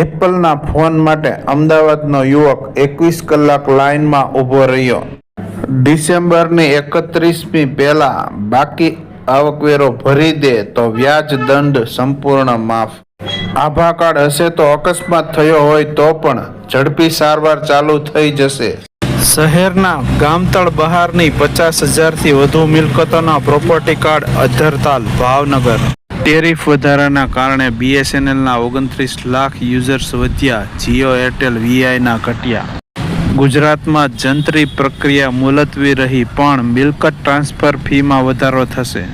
એપલના phone માટે અમદાવાદનો યુવક એકવીસ કલાક લાઇનમાં ઊભો રહ્યો. ડિસેમ્બરની એકત્રીસમી પહેલા બાકી આવકવેરો ભરી દે તો વ્યાજ દંડ સંપૂર્ણ માફ. આભા કાર્ડ હશે તો અકસ્માત થયો હોય તો પણ ઝડપી સારવાર ચાલુ થઈ જશે. શહેરના ગામતળ બહારની પચાસ હજારથી વધુ મિલકતોના પ્રોપર્ટી કાર્ડ અધરતાલ ભાવનગર. ટેરિફ વધારાના કારણે બીએસએનએલના ઓગણત્રીસ લાખ યુઝર્સ વધ્યા જીઓ એરટેલ વીઆઈના ઘટ્યા. ગુજરાતમાં જંત્રી પ્રક્રિયા મુલતવી રહી પણ મિલકત ટ્રાન્સફર ફીમાં વધારો થશે.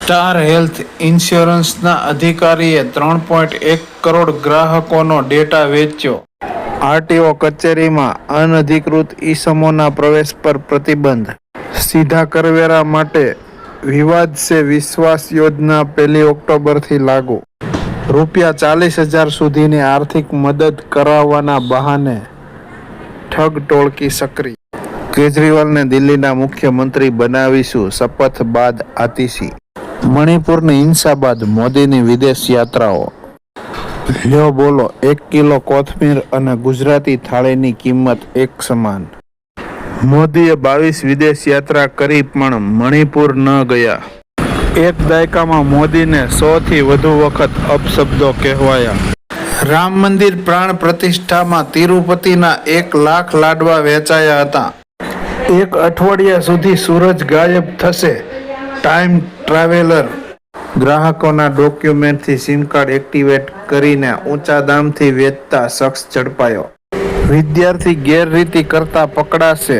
સ્ટાર હેલ્થ ઇન્સ્યોરન્સના અધિકારીએ ત્રણ પોઈન્ટ એક કરોડ ગ્રાહકોનો ડેટા વેચ્યો. આરટીઓ કચેરીમાં અનધિકૃત ઈસમોના પ્રવેશ પર પ્રતિબંધ. સીધા કરવેરા માટે વિવાદ સે વિશ્વાસ યોજના પહેલી ઓક્ટોબરથી લાગુ. રૂપિયા ચાલીસ હજાર સુધીની આર્થિક મદદ કરાવવાના બહાને ઠગ ટોળકી સક્રિય. કેજરીવાલને દિલ્હીના મુખ્યમંત્રી બનાવીશું શપથ બાદ આતિશી. મણિપુરની હિંસા બાદ મોદીની વિદેશ યાત્રાઓ. લ્યો બોલો, એક કિલો કોથમીર અને ગુજરાતી થાળીની કિંમત એક સમાન. મોદીએ બાવીસ વિદેશ યાત્રા કરી પણ મણિપુર ન ગયા. એક દાયકામાં મોદીને સો થી વધુ વખત અપશબ્દો કહેવાયા. રામ મંદિર પ્રાણ પ્રતિષ્ઠામાં તિરુપતિના એક લાખ લાડવા વેચાયા હતા. એક અઠવાડિયા સુધી સૂરજ ગાયબ થશે. Time traveller. ગ્રાહકોના ડોક્યુમેન્ટથી સિમ કાર્ડ એક્ટિવેટ કરીને ઊંચા દામથી વેચતા શખ્સ ઝડપાયો. વિદ્યાર્થી ગેરરીતિ કરતા પકડાશે,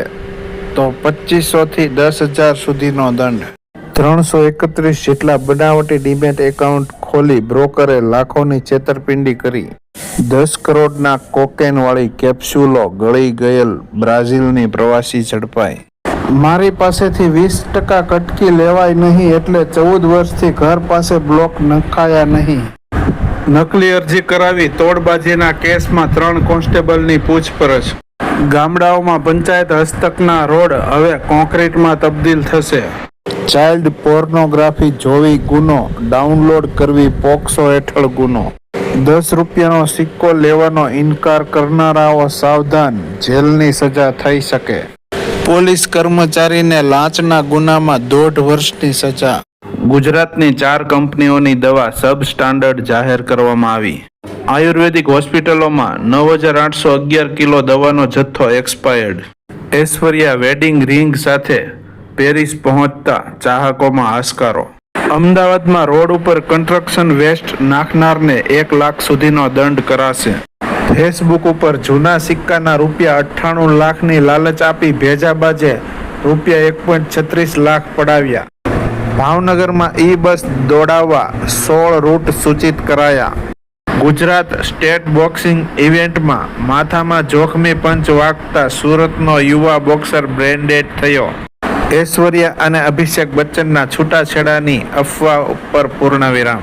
તો પચીસો થી દસ હજાર સુધીનો દંડ. ત્રણસો એકત્રીસ જેટલા બનાવટી ડીમેટ એકાઉન્ટ ખોલી બ્રોકરે લાખોની છેતરપિંડી કરી. દસ કરોડના કોકેનવાળી કેપ્સ્યુલો ગળી ગયેલ બ્રાઝિલની પ્રવાસી ઝડપાઈ. મારી પાસેથી વીસ ટકા કટકી લેવાય નહીં એટલે ચૌદ વર્ષથી ઘર પાસે બ્લોક નખાયા નહીં. નકલી અરજી કરાવી તોડબાજીના કેસમાં ત્રણ કોન્સ્ટેબલની પૂછપરછ. ગામડાઓમાં પંચાયત હસ્તકના રોડ હવે કોન્ક્રીટમાં તબદીલ થશે. ચાઇલ્ડ પોર્નોગ્રાફી જોવી ગુનો, ડાઉનલોડ કરવી પોક્સો હેઠળ ગુનો. દસ રૂપિયાનો સિક્કો લેવાનો ઇનકાર કરનારાઓ સાવધાન, જેલની સજા થઈ શકે. પોલીસ કર્મચારીને લાંચના ગુનામાં દોઢ વર્ષની સજા. ગુજરાતની ચાર કંપનીઓની દવા સબ સ્ટાન્ડર્ડ જાહેર કરવામાં આવી. આયુર્વેદિક હોસ્પિટલોમાં નવ હજાર આઠસો અગિયાર કિલો દવાનો જથ્થો એક્સપાયર્ડ. ઐશ્વર્યા વેડિંગ રિંગ સાથે પેરિસ પહોંચતા ચાહકોમાં હાશકારો. અમદાવાદમાં રોડ ઉપર કન્સ્ટ્રક્શન વેસ્ટ નાખનારને એક લાખ સુધીનો દંડ કરાશે. ફેસબુક ઉપર જૂના સિક્કાના રૂપિયા અઠ્ઠાણું લાખની લાલચ આપી ભેજાબાજે રૂપિયા એક પોઈન્ટ છત્રીસ લાખ પડાવ્યા. ભાવનગરમાં ઈ બસ દોડાવવા સોળ રૂટ સૂચિત કરાયા. ગુજરાત સ્ટેટ બોક્સિંગ ઇવેન્ટમાં માથામાં જોખમી પંચ વાગતા સુરતનો યુવા બોક્સર બ્રેન્ડેડ થયો. ઐશ્વર્યા અને અભિષેક બચ્ચનના છૂટાછેડાની અફવા ઉપર પૂર્ણવિરામ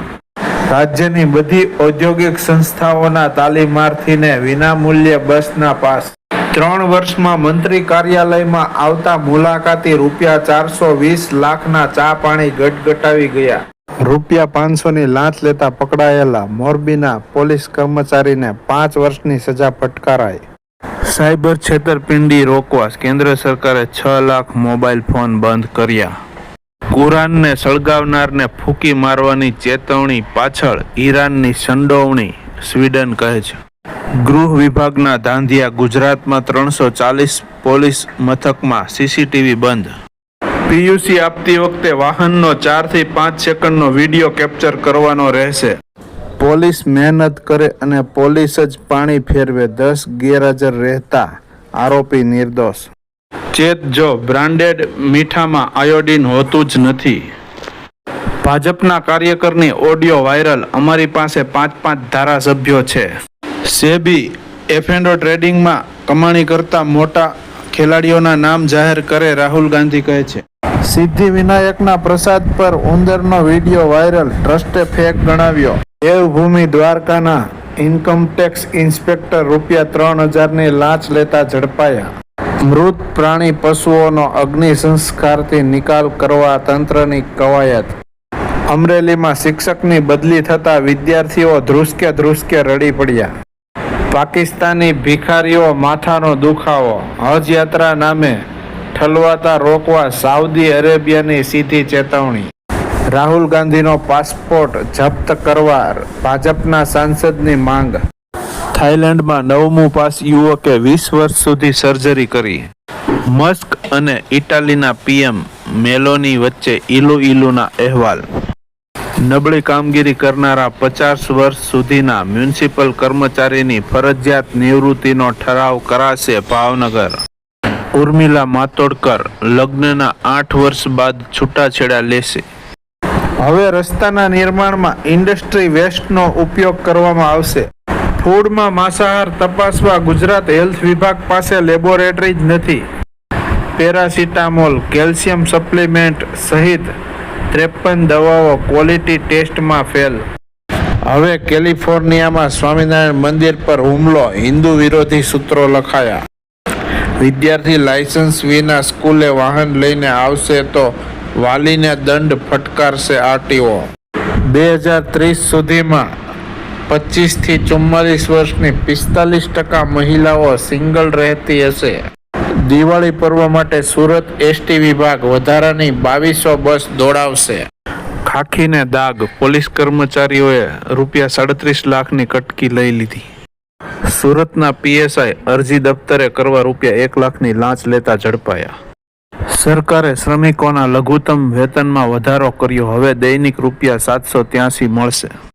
રાજ્યની બધી ઔદ્યોગિક સંસ્થાઓના તાલીમાર્થીને વિનામૂલ્યે બસના પાસ ત્રણ વર્ષમાં મંત્રી કાર્યાલયમાં આવતા મુલાકાતી રૂપિયા ચારસો વીસ લાખના ચા પાણી ગટગટાવી ગયા. રૂપિયા પાંચસોની લાંચ લેતા પકડાયેલા મોરબીના પોલીસ કર્મચારીને પાંચ વર્ષની સજા ફટકારાઈ. સાયબર છેતરપિંડી રોકવા કેન્દ્ર સરકારે છ લાખ મોબાઈલ ફોન બંધ કર્યા. કુરાનને સળગાવનારને ફૂંકી મારવાની ચેતવણી પાછળ ઈરાનની સંડોવણી સ્વીડન કહે છે. ગૃહ વિભાગના ધાંધિયા ગુજરાતમાં ત્રણસો ચાલીસ પોલીસ મથકમાં સીસીટીવી બંધ. પીયુસી આપતી વખતે વાહનનો ચારથી પાંચ સેકન્ડનો વીડિયો કેપ્ચર કરવાનો રહેશે. પોલીસ મહેનત કરે અને પોલીસ જ પાણી ફેરવે, દસ ગેરહાજર રહેતા આરોપી નિર્દોષ. ચેત જો બ્રાન્ડેડ મીઠામાં આયોડિન હોતું જ નથી. ભાજપના કાર્યકરની ઓડિયો વાયરલ, અમારી પાસે પાંચ પાંચ ધારાસભ્યો છે. સેબી એફએન્ડો ટ્રેડિંગમાં કમાણી કરતા મોટા ખેલાડીઓના નામ જાહેર કરે રાહુલ ગાંધી કહે છે. સિદ્ધિ વિનાયકના પ્રસાદ પર ઉંદરનો વીડિયો વાયરલ, ટ્રસ્ટે ફેક ગણાવ્યો. દેવભૂમિ દ્વારકાના ઇન્કમટેક્સ ઇન્સ્પેક્ટર રૂપિયા ત્રણ હજારની લાંચ લેતા ઝડપાયા. મૃત પ્રાણી પશુઓનો અગ્નિ સંસ્કારથી નિકાલ કરવા તંત્રની કવાયત. અમરેલીમાં શિક્ષકની બદલી થતા વિદ્યાર્થીઓ ધ્રુસકે ધ્રુસકે રડી પડ્યા. પાકિસ્તાની ભિખારીઓ માથાનો દુખાવો. હજ યાત્રા નામે ઠલવાતા રોકવા સાઉદી અરેબિયાની સીધી ચેતવણી. રાહુલ ગાંધીનો પાસપોર્ટ જપ્ત કરવા ભાજપના સાંસદની માંગ. થાઇલેન્ડમાં નવમું પાસ યુવકે વીસ વર્ષ સુધી સર્જરી કરી. મસ્ક અને ઇટાલીના પીએમ મેલોની વચ્ચે ઇલુ ઇલુના અહેવાલ. નબળી કામગીરી કરનારા પચાસ વર્ષ સુધીના મ્યુનિસિપલ કર્મચારીની ફરજિયાત નિવૃત્તિનો ઠરાવ કરાશે ભાવનગર. ઉર્મિલા માતોડકર લગ્નના આઠ વર્ષ બાદ છૂટાછેડા લેશે. હવે રસ્તાના નિર્માણમાં ઇન્ડસ્ટ્રી વેસ્ટનો ઉપયોગ કરવામાં આવશે. ફૂડમાં માંસાહાર તપાસવા ગુજરાત હેલ્થ વિભાગ પાસે લેબોરેટરી જ નથી. પેરાસિટામોલ, કેલ્શિયમ સપ્લિમેન્ટ સહિત ત્રેપન દવાઓ ક્વોલિટી ટેસ્ટમાં ફેલ હવે કેલિફોર્નિયામાં સ્વામિનારાયણ મંદિર પર હુમલો. હિન્દુ વિરોધી સૂત્રો લખાયા. વિદ્યાર્થી લાયસન્સ વિના સ્કૂલે વાહન લઈને આવશે તો વાલીને દંડ ફટકારશે આરટીઓ. બે હજાર ત્રીસ સુધીમાં પચીસથી ચુમ્માલીસ વર્ષની પિસ્તાલીસ ટકા મહિલાઓ સિંગલ રહેતી હશે. દિવાળી પર્વ માટે સુરત એસટી વિભાગ વધારાની બાવીસો બસ દોડાવશે. ખાખીને દાગ, પોલીસ કર્મચારીઓએ રૂપિયા સાડત્રીસ લાખની કટકી લઈ લીધી. સુરતના પીએસઆઈ અરજી દફતરે કરવા રૂપિયા એક લાખની લાંચ લેતા ઝડપાયા. સરકારે શ્રમિકોના લઘુત્તમ વેતનમાં વધારો કર્યો, હવે દૈનિક રૂપિયા સાતસો ત્યાસી મળશે.